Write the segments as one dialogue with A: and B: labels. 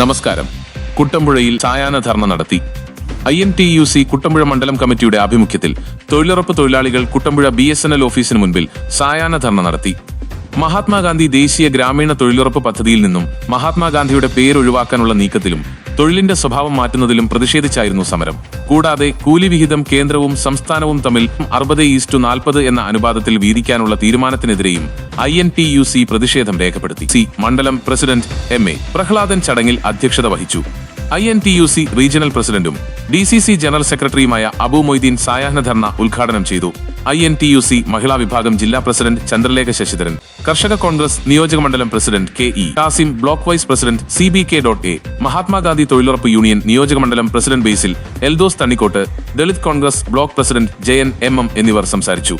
A: നമസ്കാരം. കുട്ടമ്പുഴയിൽ സായാഹ്ന ധർണ നടത്തി. I N T U C Kuttampuzha മണ്ഡലം കമ്മിറ്റിയുടെ ആഭിമുഖ്യത്തിൽ തൊഴിലുറപ്പ് തൊഴിലാളികൾ Kuttampuzha B S N L ഓഫീസിന് മുൻപിൽ സായാഹ്ന ധർണ നടത്തി. മഹാത്മാഗാന്ധി ദേശീയ ഗ്രാമീണ തൊഴിലുറപ്പ് പദ്ധതിയിൽ നിന്നും മഹാത്മാഗാന്ധിയുടെ പേരൊഴിവാക്കാനുള്ള നീക്കത്തിലും തൊഴിലിന്റെ സ്വഭാവം മാറ്റുന്നതിലും പ്രതിഷേധിച്ചായിരുന്നു സമരം. കൂടാതെ കൂലിവിഹിതം കേന്ദ്രവും സംസ്ഥാനവും തമ്മിൽ അറുപത് ഈസ്റ്റു നാൽപ്പത് എന്ന അനുപാതത്തിൽ വീതിക്കാനുള്ള തീരുമാനത്തിനെതിരെയും I N T U C പ്രതിഷേധം രേഖപ്പെടുത്തി. സി മണ്ഡലം പ്രസിഡന്റ് എം എ പ്രഹ്ലാദൻ ചടങ്ങിൽ അധ്യക്ഷത വഹിച്ചു. I N T U C regional പ്രസിഡന്റും ഡി സി സി ജനറൽ സെക്രട്ടറിയുമായ അബു മൊയ്തീൻ സായാഹ്ന ധർണ ഉദ്ഘാടനം ചെയ്തു. I N T U C മഹിളാ വിഭാഗം ജില്ലാ പ്രസിഡന്റ് ചന്ദ്രലേഖ ശശിധരൻ. കർഷക കോൺഗ്രസ് നിയോജക മണ്ഡലം president K E. Kasim block vice president C B K dot A. Mahatma Gandhi തൊഴിലുറപ്പ് യൂണിയൻ നിയോജക മണ്ഡലം president Basil Eldhose Thannikkottu Dalit Congress block president Jayan M M എന്നിവർ സംസാരിച്ചു.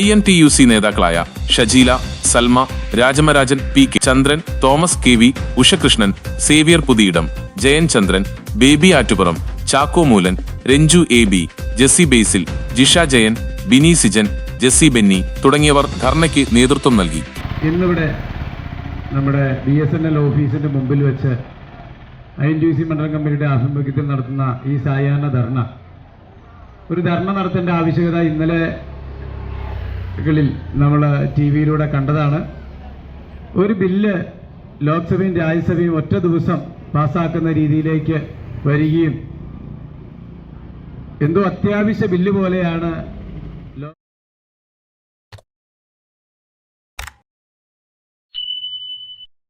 A: I N T U C നേതാക്കളായ Shajeela Salma Rajamarajan P K Chandran Thomas K V Ushakrishnan Xavier Puthiyidam Jayan Chandran Baby Attupuram Chacko Moolan Ranju A B Jessy Basil Jisha Jayan Bini Sijan Jessy Benny തുടങ്ങിയവർ ധർണയ്ക്ക് നേതൃത്വം നൽകി.
B: ഇന്നിവിടെ നമ്മുടെ B S N L ഓഫീസിന്റെ മുമ്പിൽ വെച്ച് I N T C മണ്ഡലം കമ്മിറ്റിയുടെ ആഭിമുഖ്യത്തിൽ നടത്തുന്ന ഈ സായാഹ്ന ധർണ. ഒരു ധർണ നടത്തേണ്ട ആവശ്യകത ഇന്നലെ നമ്മൾ ടി വിയിലൂടെ കണ്ടതാണ്. ഒരു ബില്ല് ലോക്സഭയും രാജ്യസഭയും ഒറ്റ ദിവസം പാസ്സാക്കുന്ന രീതിയിലേക്ക് വരികയും എന്തോ അത്യാവശ്യ ബില്ല് പോലെയാണ്